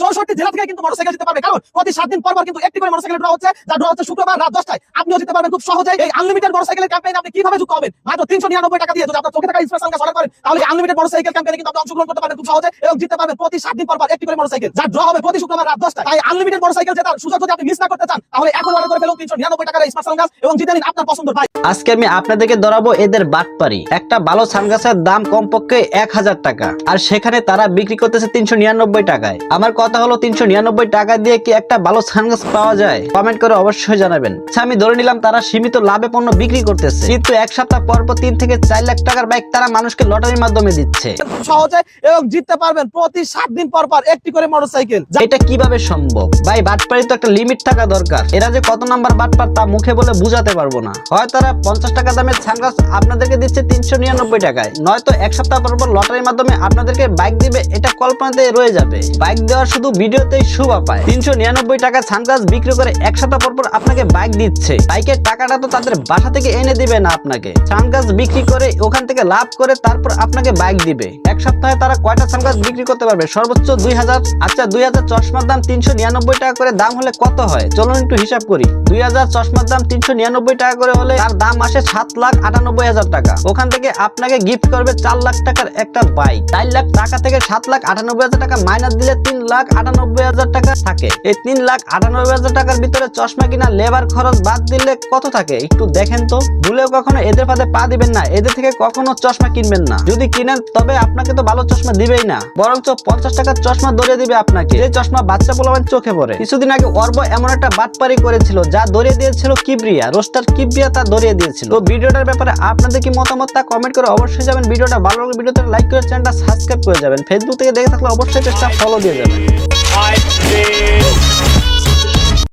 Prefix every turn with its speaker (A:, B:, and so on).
A: Alberto চৌষট্টি জেলা থেকে কিন্তু মোটরসাইকেল জিতে পারবে। কারণ প্রতি সাত দিন পর পর কিন্তু একটি করে মোটরসাইকেল ড্র হচ্ছে, যা ড্র হচ্ছে শুক্রবার রাত দশটায়। আপনিও জিতে পারবেন খুব সহজে এই আনলিমিটেড মোটরসাইকেলের ক্যাম্পেইন আপনি কীভাবে যুক্ত হবেন? মাত্র তিনশো নিরানব্বই টাকা দিয়ে যদি আপনার চোখে থাকা কাজ অর্ডার করেন তাহলে আনলিমিটেড মোটরসাইকেল ক্যাম্পেইনে কিন্তু আপনি অংশগ্রহণ করতে পারবেন খুব সহজে এবং জিততে পারবেন প্রতি সাত দিন পর পর একটি করে মোটরসাইকেল যা ড্র হবে প্রতি শুক্রবার রাত দশটায়। তাই আনলিমিটেড মোটরসাইকেল জেতার সুযোগ যদি আপনি মিস না করতে চান, তাহলে এখন অর্ডার করে ফেলুন তিনশো নিরানব্বই টাকার স্পেশাল কাজ এবং জিতে নিন আপনার পছন্দ ভাই
B: আজকে আমি আপনাদেরকে ধরাবো এদের বাটপারি। একটা ভালো সানগ্লাসের দাম কমপক্ষে এক হাজার টাকা। আর সেখানে তারা বিক্রি করতেছে তিনশো নিরানব্বই টাকায়। আমার কথা হলো তিনশো নিরানব্বই টাকা দিয়ে কি একটা ভালো সানগ্লাস পাওয়া যায়? কমেন্ট করে অবশ্যই জানাবেন। আচ্ছা আমি ধরে নিলাম তারা সীমিত লাভে পণ্য বিক্রি করতেছে। কিন্তু এক সপ্তাহ পর পর তিন থেকে চার লাখ টাকার বাইক তারা মানুষকে লটারির মাধ্যমে দিচ্ছে।
A: সহজে এবং জিততে পারবেন প্রতি সাত দিন পর পর একটি করে মোটরসাইকেল।
B: এটা কীভাবে সম্ভব? ভাই বাটপারি তো একটা লিমিট থাকা দরকার। এরা যে কত নাম্বার বাটপার তা মুখে বলে বুঝাতে পারব না। হয় তারা পঞ্চাশ টাকা দামের সানগ্লাস আপনাদেরকে দিচ্ছে তিনশো নিরানব্বই টাকায়। নয়তো এক সপ্তাহ পর পর লটারির মাধ্যমে আপনাদেরকে বাইক দিবে এটা কল্পনাতে রয়ে যাবে। বাইক দেওয়ার শুধু ভিডিওতেই শোভা পায়। তিনশো নিরানব্বই টাকা সানগ্লাস বিক্রি করে এক সপ্তাহ পর পর আপনাকে বাইক দিচ্ছে। বাইকের টাকাটা তো তাদের বাসা থেকে এনে দিবে না আপনাকে। সানগ্লাস বিক্রি করে ওখান থেকে লাভ করে তারপর আপনাকে বাইক দিবে। এক সপ্তাহে তারা কয়টা সানগ্লাস বিক্রি করতে পারবে? সর্বোচ্চ দুই হাজার। আচ্ছা দুই হাজার চশমার দাম তিনশো নিরানব্বই টাকা করে দাম হলে কত হয়? চলুন একটু হিসাব করি। দুই হাজার চশমার দাম তিনশো নিরানব্বই টাকা করে হলে তার দাম আসে সাত লাখ আটানব্বই হাজার টাকা। ওখান থেকে আপনাকে গিফট করবে চার লাখ টাকার একটা বাইক। চার লাখ টাকা থেকে সাত লাখ আটানব্বই হাজার টাকা মাইনাস দিলে তিন লাখ আটানব্বই হাজার টাকা থাকে। এই তিন লাখ আটানব্বই হাজার টাকার ভিতরে চশমা কিনা, লেবার খরচ বাদ দিলে কত থাকে? একটু দেখেন তো। ভুলেও কখনো এদের পা দিবেন না। এদের থেকে কখনো চশমা কিনবেন না। যদি কিনেন, তবে আপনাকে তো ভালো চশমা দিবেই না। বরঞ্চ পঞ্চাশ টাকার চশমা দিবে আপনাকে। চশমা বাচ্চা পোলাবেন চোখে পড়ে। কিছুদিন আগে অর্ব এমন একটা বাটপারি করেছিল, যা ধরিয়ে দিয়েছিল কিবরিয়া। রোস্টার কিবরিয়া তা দিয়েছিল। তো ভিডিওটার ব্যাপারে আপনাদের কি মতামত তা কমেন্ট করে অবশ্যই যাবেন ভিডিওটা ভালো লাগলে ভিডিওতে লাইক করে চ্যানেলটা সাবস্ক্রাইব করে যাবেন। ফেসবুক থেকে দেখে থাকলে অবশ্যই ফলো দিয়ে যাবেন।
C: I see.